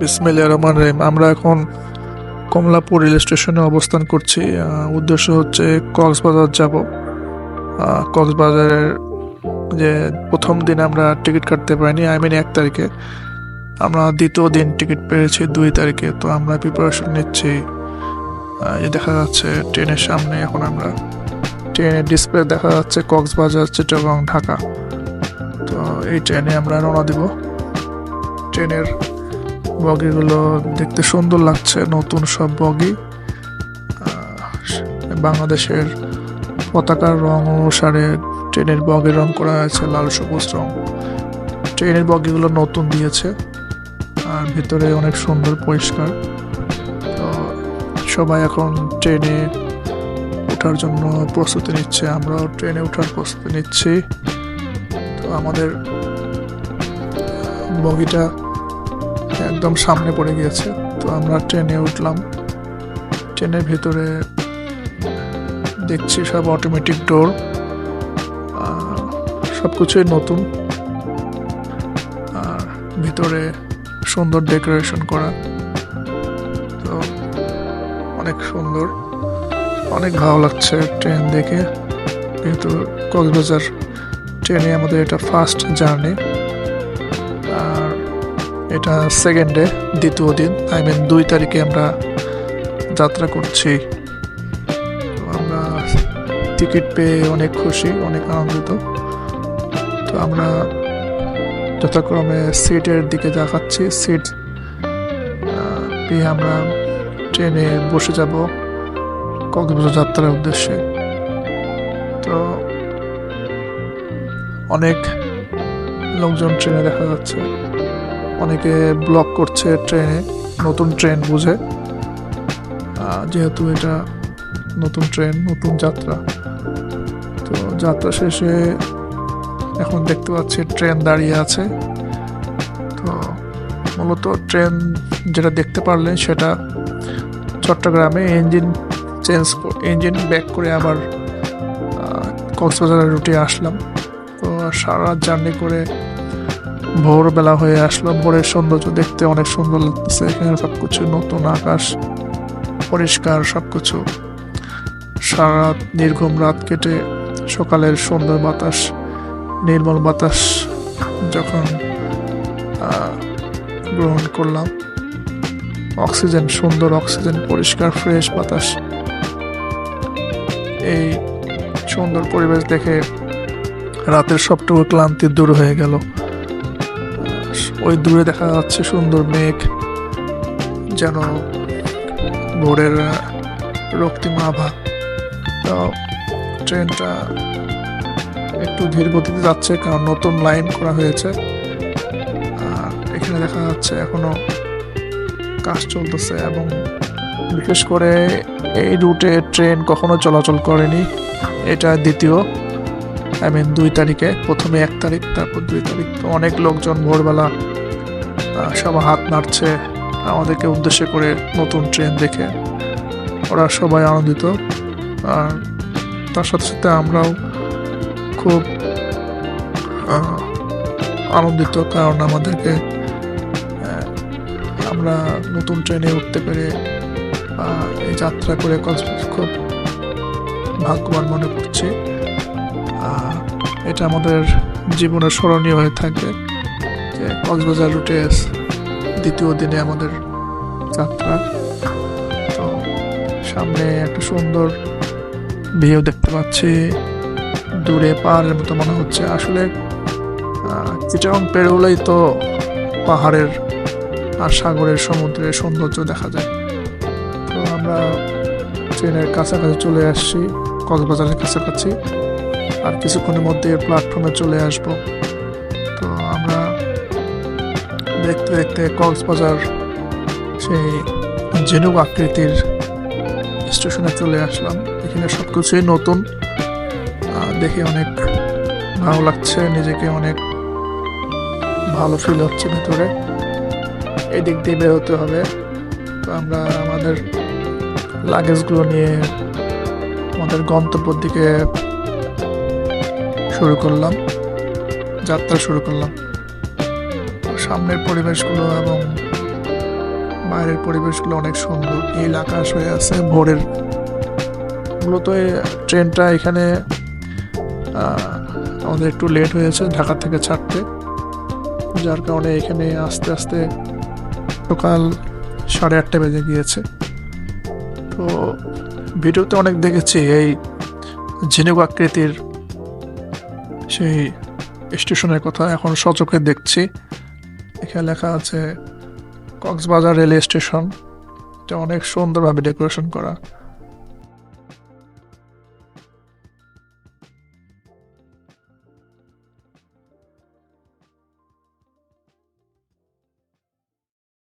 বিসমিল্লাহ রহমান রহিম, আমরা এখন কমলাপুর রেল স্টেশনে অবস্থান করছি। উদ্দেশ্য হচ্ছে কক্সবাজার যাব। কক্সবাজারের যে প্রথম দিন আমরা টিকিট কাটতে পারিনি, আই মিন এক তারিখে। আমরা দ্বিতীয় দিন টিকিট পেয়েছি দুই তারিখে, তো আমরা প্রিপারেশন নিচ্ছি। এই দেখা যাচ্ছে ট্রেনের সামনে এখন আমরা ট্রেনের ডিসপ্লে দেখা যাচ্ছে কক্সবাজার, চিটাগং, ঢাকা। তো এই ট্রেনে আমরা রওনা দিব। ট্রেনের বগিগুলো দেখতে সুন্দর লাগছে, নতুন সব বগি। বাংলাদেশের পতাকার রং অনুসারে ট্রেনের বগির রং করা হয়েছে লাল, সবুজ রং। ট্রেনের বগিগুলো নতুন দিয়েছে, আর ভিতরে অনেক সুন্দর পরিষ্কার। তো সবাই এখন ট্রেনে ওঠার জন্য প্রস্তুতি নিচ্ছে, আমরাও ট্রেনে ওঠার প্রস্তুতি নিচ্ছি। তো আমাদের বগিটা একদম সামনে পড়ে গিয়েছে। তো আমরা ট্রেনে উঠলাম। ট্রেনের ভিতরে দেখছি সব অটোমেটিক ডোর সব কিছুই নতুন। আর ভিতরে সুন্দর ডেকোরেশন করা। তো অনেক সুন্দর। অনেক ভালো লাগছে ট্রেন দেখে। যেহেতু কক্সবাজার ট্রেনে আমাদের এটা ফার্স্ট জার্নি এটা সেকেন্ড ডে দ্বিতীয় দিন আই মিন দুই তারিখে আমরা যাত্রা করছি। আমরা টিকিট পেয়ে অনেক খুশি, অনেক আনন্দিত। তো আমরা যথাক্রমে সিটের দিকে দেখাচ্ছি। সিট পেয়ে আমরা ট্রেনে বসে যাব কক্সবাজার যাত্রার উদ্দেশ্যে। তো অনেক লোকজন ট্রেনে দেখা যাচ্ছে। অনেকে ব্লক করছে ট্রেনে নতুন ট্রেন বুঝে। যেহেতু এটা নতুন ট্রেন নতুন যাত্রা। তো যাত্রা শেষে এখন দেখতে পাচ্ছি ট্রেন দাঁড়িয়ে আছে। তো মূলত ট্রেন যেটা দেখতে পারলেন সেটা চট্টগ্রামে ইঞ্জিন চেঞ্জ ইঞ্জিন ব্যাক করে আবার কক্সবাজারের রুটে আসলাম। তো সারা জার্নি করে ভোরবেলা হয়ে আসলো। ভোরের সৌন্দর্য দেখতে অনেক সুন্দর লাগতেছে। এখানে সব কিছু নতুন আকাশ, পরিষ্কার সব কিছু সারা নির্ঘুম রাত কেটে সকালের সুন্দর বাতাস, নির্মল বাতাস যখন গ্রহণ করলাম। অক্সিজেন, সুন্দর অক্সিজেন, পরিষ্কার, ফ্রেশ বাতাস। এই সুন্দর পরিবেশ দেখে রাতের সবটুকু ক্লান্তি দূর হয়ে গেল। ওই দূরে দেখা যাচ্ছে সুন্দর মেঘ, যেন ভোরের রক্তিম আভা। তো ট্রেনটা একটু ধীর গতিতে যাচ্ছে, কারণ নতুন লাইন করা হয়েছে। আর এখানে দেখা যাচ্ছে এখনও কাজ চলতেছে এবং বিশেষ করে এই রুটে ট্রেন কখনো চলাচল করেনি। এটা দ্বিতীয়। আই মিন দুই তারিখে, প্রথমে এক তারিখ, তারপর দুই তারিখ। তো অনেক লোকজন ভোরবেলা সব হাত নাড়ছে। আমাদেরকে উদ্দেশ্য করে নতুন ট্রেন দেখে ওরা সবাই আনন্দিত। আর তার সাথে সাথে আমরাও খুব আনন্দিত, কারণ আমাদেরকে আমরা নতুন ট্রেনে উঠতে পেরে এই যাত্রা করে খুব ভাগ্যবান মনে করছি। এটা আমাদের জীবনে স্মরণীয় হয়ে থাকবে যে কক্সবাজার রুটে দ্বিতীয় দিনে আমাদের যাত্রা। তো সামনে একটা সুন্দর ভিউ দেখতে পাচ্ছি, দূরে পাহাড়ের মতো মনে হচ্ছে। আসলে চিটাগং পেরোলেই তো পাহাড়ের আর সাগরের সমুদ্রের সৌন্দর্য দেখা যায়। তো আমরা ট্রেনের কাছাকাছি চলে আসছি, কক্সবাজারের কাছাকাছি। আর কিছুক্ষণের মধ্যে প্ল্যাটফর্মে চলে আসব। তো আমরা দেখতে দেখতে কক্সবাজার সেই ঝিনুক আকৃতির স্টেশনে চলে আসলাম। এখানে সব কিছুই নতুন দেখে অনেক ভালো লাগছে, নিজেকে অনেক ভালো ফিল হচ্ছে ভেতরে। এই দিক দিয়ে বের হতে হবে। তো আমরা আমাদের লাগেজগুলো নিয়ে আমাদের গন্তব্যের দিকে শুরু করলাম, যাত্রা শুরু করলাম। সামনের পরিবেশগুলো এবং বাইরের পরিবেশগুলো অনেক সুন্দর। নীল আকাশ হয়ে আছে, ভোরের মূলত ট্রেনটা এখানে আমাদের একটু লেট হয়েছে, ঢাকা থেকে ছাড়তে। যার কারণে এখানে আস্তে আস্তে সকাল সাড়ে আটটা বেজে গিয়েছে। তো ভিডিওতে অনেক দেখেছি, এই ঝিনুক আকৃতির সেই স্টেশনের কথা এখন সচোখে দেখছি। এখানে লেখা আছে, কক্সবাজার রেলওয়ে স্টেশন। এটা অনেক সুন্দরভাবে ডেকোরেশন করা।